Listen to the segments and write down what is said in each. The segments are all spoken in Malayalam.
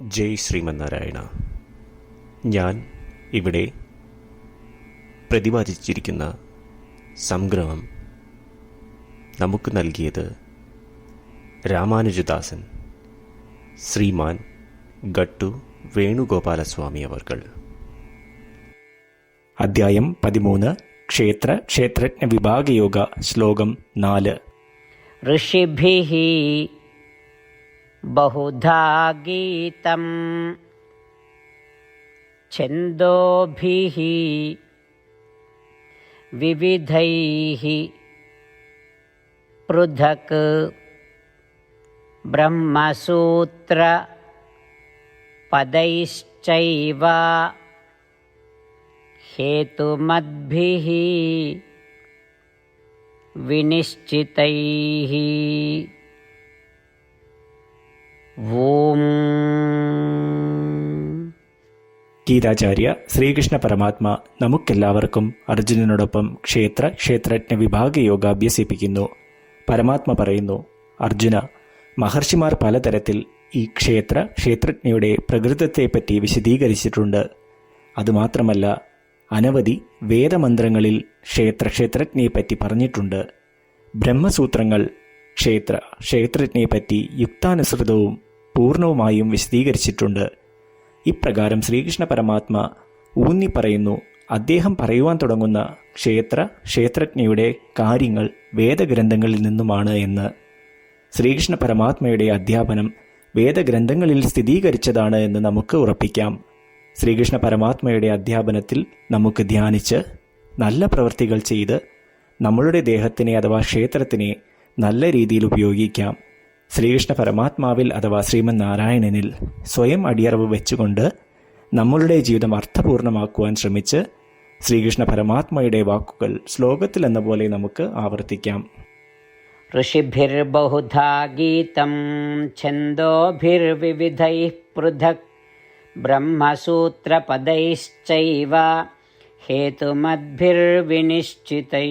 ജയ് ശ്രീമന്നാരായണ. ഞാൻ ഇവിടെ പ്രതിപാദിച്ചിരിക്കുന്ന സംഗ്രഹം നമുക്ക് നൽകിയത് രാമാനുജദാസൻ ശ്രീമാൻ ഗട്ടു വേണുഗോപാലസ്വാമി അവർകൾ. അധ്യായം പതിമൂന്ന് ക്ഷേത്ര ക്ഷേത്രജ്ഞ വിഭാഗയോഗ ശ്ലോകം നാല്. ഋഷിഭി बहुधा गीतं छन्दोभिः। विविधैः। पृथक्। ब्रह्मसूत्रपदैश्चैव हेतुमद्भिः। विनिश्चितैः ॐ ഗീതാചാര്യ ശ്രീകൃഷ്ണ പരമാത്മ നമുക്കെല്ലാവർക്കും അർജുനനോടൊപ്പം ക്ഷേത്ര ക്ഷേത്രജ്ഞ വിഭാഗ യോഗ അഭ്യസിപ്പിക്കുന്നു. പരമാത്മ പറയുന്നു അർജുന മഹർഷിമാർ പലതരത്തിൽ ഈ ക്ഷേത്ര ക്ഷേത്രജ്ഞയുടെ പ്രകൃതത്തെപ്പറ്റി വിശദീകരിച്ചിട്ടുണ്ട്. അതുമാത്രമല്ല അനവധി വേദമന്ത്രങ്ങളിൽ ക്ഷേത്ര ക്ഷേത്രജ്ഞയെപ്പറ്റി പറഞ്ഞിട്ടുണ്ട്. ബ്രഹ്മസൂത്രങ്ങൾ ക്ഷേത്ര ക്ഷേത്രജ്ഞയെപ്പറ്റി യുക്താനുസൃതവും പൂർണവുമായും വിശദീകരിച്ചിട്ടുണ്ട്. ഇപ്രകാരം ശ്രീകൃഷ്ണ പരമാത്മ ഊന്നി പറയുന്നു അദ്ദേഹം പറയുവാൻ തുടങ്ങുന്ന ക്ഷേത്ര ക്ഷേത്രജ്ഞയുടെ കാര്യങ്ങൾ വേദഗ്രന്ഥങ്ങളിൽ നിന്നുമാണ് എന്ന്. ശ്രീകൃഷ്ണ പരമാത്മയുടെ അധ്യാപനം വേദഗ്രന്ഥങ്ങളിൽ സ്ഥിരീകരിച്ചതാണ് എന്ന് നമുക്ക് ഉറപ്പിക്കാം. ശ്രീകൃഷ്ണ പരമാത്മയുടെ അധ്യാപനത്തിൽ നമുക്ക് ധ്യാനിച്ച് നല്ല പ്രവൃത്തികൾ ചെയ്ത് നമ്മളുടെ ദേഹത്തിനെ അഥവാ ക്ഷേത്രത്തിനെ നല്ല രീതിയിൽ ഉപയോഗിക്കാം. ശ്രീകൃഷ്ണ പരമാത്മാവിൽ അഥവാ ശ്രീമൻ നാരായണനിൽ സ്വയം അടിയറവ് വെച്ചുകൊണ്ട് നമ്മളുടെ ജീവിതം അർത്ഥപൂർണമാക്കുവാൻ ശ്രമിച്ച് ശ്രീകൃഷ്ണ പരമാത്മയുടെ വാക്കുകൾ ശ്ലോകത്തിൽ എന്ന പോലെ നമുക്ക് ആവർത്തിക്കാം. ഋഷിഭിർബഹുധാ ഗീതം ഛന്ദോഭിർവിവിധൈ പൃഥക് ബ്രഹ്മസൂത്രപദൈശ്ചൈവ ഹേതുമദ്ഭിർവിനിശ്ചിതൈ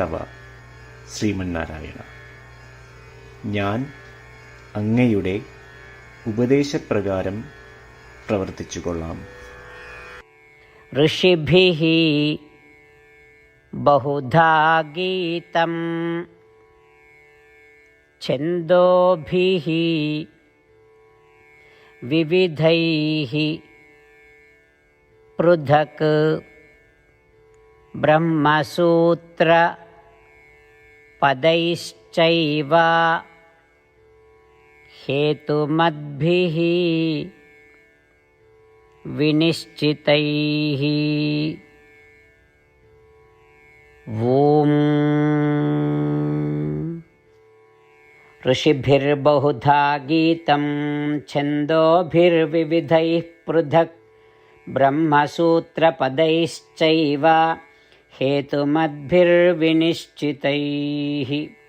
തവ ശ്രീമന്നാരായണ ഞാൻ അങ്ങയുടെ ഉപദേശപ്രകാരം പ്രവർത്തിച്ചു കൊള്ളാം ऋषिभिः बहुधा गीतं छन्दोभिः विविधैः पृथक् ब्रह्मसूत्रपदैश्चैव हेतुमद्भिः विनिश्चितैः। ॐ। ऋषिभिर्बहुधा गीतं छन्दोभिर्विविधैः पृथक् ब्रह्मसूत्रपदैश्चैव हेतुमद्भिर्विनिश्चितैः।